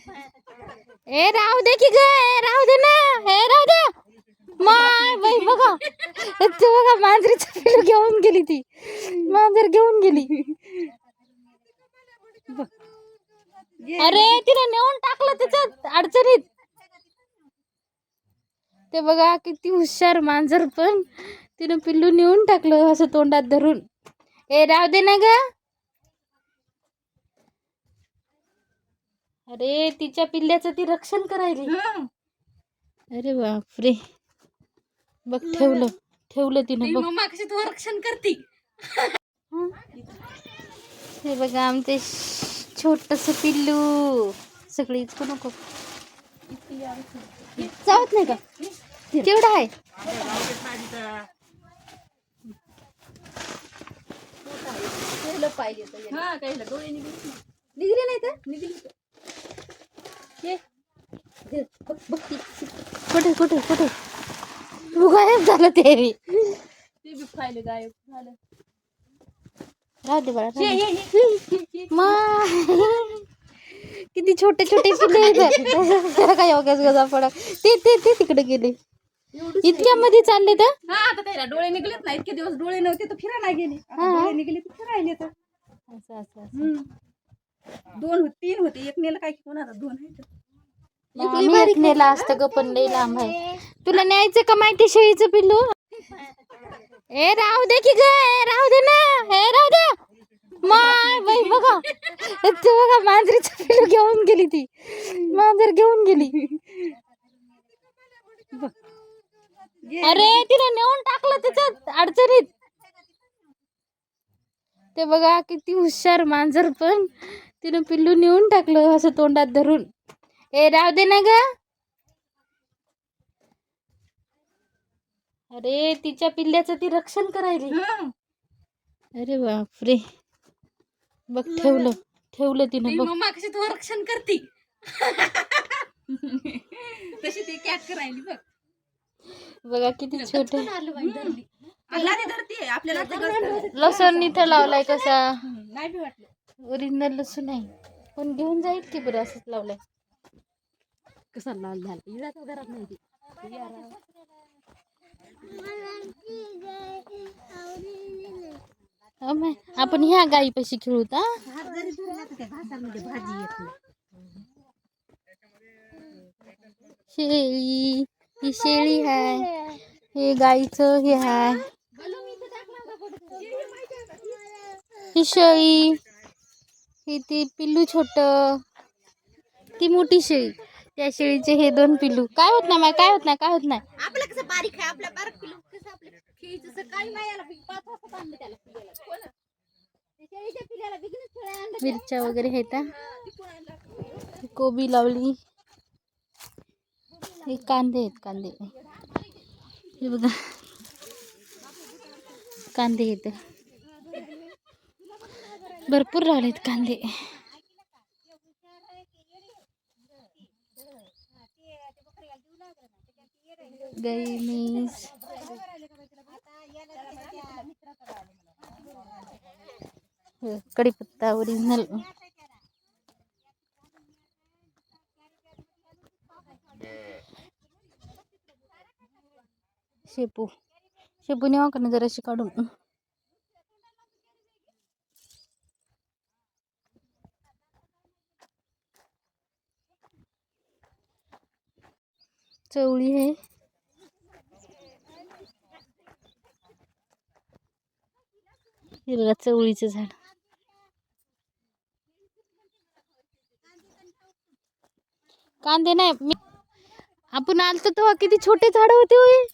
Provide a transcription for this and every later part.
ए राहू दे की ग ए, राहू दे ना. हे राहू दे. माय बाई बघा. ते बघा मांजरीचं पिलू घेऊन गेली ती. मांजर घेऊन गेली. अरे तिने नेऊन टाकलं त्याच्यात अडचणीत. ते बघा किती हुशार मांजर पण. तिनं पिल्लू नेऊन टाकलं असं तोंडात धरून. ए राहू दे ना ग. अरे तिच्या पिल्ल्याचं ती रक्षण करायली. अरे बापरे. बघ ठेवलं. ठेवलं तिनं बघ. मम्मा कशी तू रक्षण करती? हे? बघा आमचे छोटस पिल्लू. सगळी इचकू नको. चावत नाही का? केवढा आहे? हा काही डोळे निघले नाही. तर निघली. कुठे कुठे कुठे? तू गायब झालं ते बी. ते बी खायले गायब झालं. राहू दे बाळा राहू दे. मा. किती छोटे छोटे पिल्ले त्याला काय योग्यच गजा पडा. ते ते ते तिकडे गेले. इतक्या मध्ये चालले तर? हा आता त्याला डोळे निघलेत ना इतके दिवस डोळे नव्हते तर फिरायला गेले. आता. डोळे निघले तर फिरायले तर असं असं असं. दोन होते तीन होते. एक नेलं काय कोणाला? दोन आहेत. आम्ही एक नेला असतं ग पण लई लांब आहे. तुला न्यायचं का माहिती शेळीचं पिल्लू? ए राहू दे की ग ए, राहू दे ना हे राहू दे. माय बाई बघा. ते बघा मांजरीचं पिल्लू घेऊन गेली ती. मांजर घेऊन गेली. अरे तिने नेऊन टाकलं त्याच्यात अडचणीत. ते बघा किती हुशार मांजर पण. तिनं पिल्लू नेऊन टाकलं असं तोंडात धरून. ए राहू दे ना ग. अरे तिच्या पिल्ल्याचं ती रक्षण करायली. अरे बापरे. बघ ठेवलं ठेवलं तिनं बघ. मम्मा कशी तू रक्षण करती? तशी ती कॅट करायली बघ. बघा किती छोटे. आपल्याला लसूण इथं लावलाय कसा. नाही वाटलं. ओरिजिनल लसूण आहे. पण घेऊन जाईल की बरं असंच लावलंय. कसा लाल झाला? घरात नाही ती हो आपण ह्या गाईपाशी खेळू का? भात जरी धरला तर त्या भातामध्ये भाजी येत नाही. शेळी ही शेळी आहे हे गाईचं हे आहे ही शेळी. ही ती पिल्लू छोट. ती मोठी शेळी. त्या शेळीचे हे दोन पिल्लू. काय होत नाही माय काय होत नाही काय होत नाही. आपलं कसं बारीक आहे आपल्या बारीक पिलू कसं आपल्या खेळीचं सकाळी नाही आला पाच वाजता आणलं त्याला पिल्याला हो? ते शेळीच्या पिल्याला मिरच्या वगैरे आहेत हा. कोबी लावली. हे कांदे आहेत कांदे. हे बघा. कांदे आहेत भरपूर राहिलेत कांदे. गाई मीस. कढीपत्ता ओरिजिनल. शेपू. शेपू नेवा का जराशी काढून. चवळी है। हे बघा चवळीचं झाड। कांदे नाही मी आपण आलतो तेव्हा किती छोटे झाड होते होय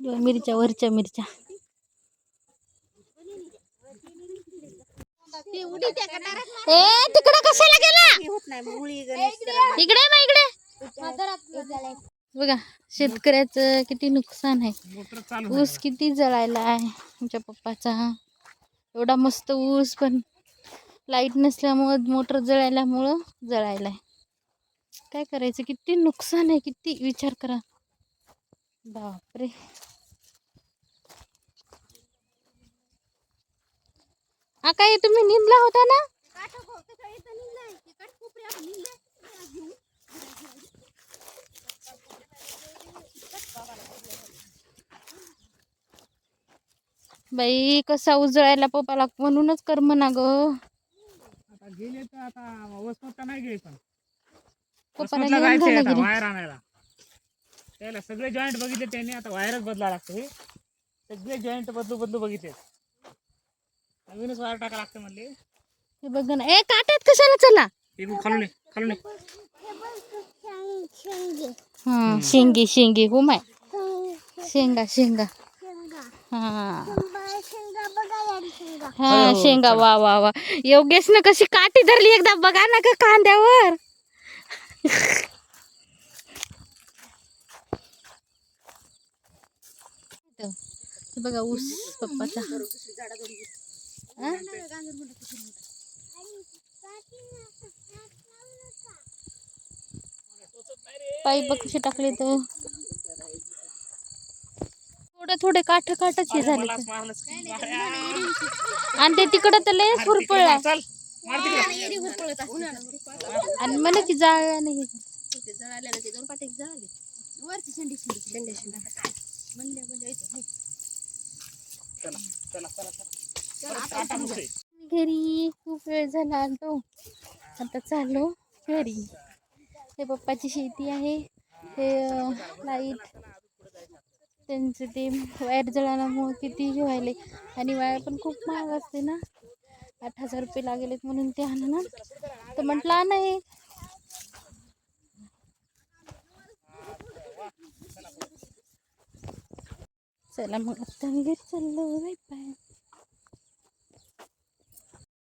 मिरच्या वरच्या मिरच्या. ए तिकडे कशाला गेला? इकडे ना इकडे बघा शेतकऱ्याचं किती नुकसान आहे. ऊस किती जळायला आहे आमच्या पप्पाचा एवढा मस्त ऊस पण लाइट नसल्यामुळं मोटर जळायल्यामुळं जळायला आहे. काय करायचं? किती नुकसान आहे किती? विचार करा. बापरे. आ काय तुम्ही निंदला होता ना. बाई कसा उजळायला पप्पाला म्हणूनच कर म्हणा ग. आता गेले तर आता वसमतला नाही गेले पण पप्पाला वसमतला घेऊन जायचंय घाला आता घरी वायर आणायला. त्याला सगळे जॉईंट बघितले त्यांनी आता वायरच बदला लागतो सगळे जॉईंट बदलू बदलू बघितले नवीनच वायर टाका लागते म्हणले. हे बघ ना. ए काट्यात कशाला चला? एक खालून ये, खालून ये. हा शेंगे शेंगे हो माय. शेंगा शेंगा. हा. हा शेंगा वा वा वा. योगेश न कशी काठी धरली एकदा बघा ना का कांद्यावर. हे बघा ऊस पप्पाचा? पाईप कशी टाकले तर थोडे थोडे काठ काठच हे झाले. आणि ते तिकडं तर लय हुरपळला चल मार तिकडे. आणि मला की जाळ्या नाही दोन पाटे जळाले. म्हणल्या म्हणल्या. चला चला चला. घरी खूप वेळ झाला आलो आता चाललो घरी. हे पप्पाची शेती आहे. हे लाइट. त्यांचं ते वायर जळाल्यामुळं किती व्हायले. आणि वायर पण खूप महाग असते ना. आठ हजार रुपये लागेलेत म्हणून ते आलं ना. तर म्हटलं नाही चला मग आता मी घरी चाललो. Bye bye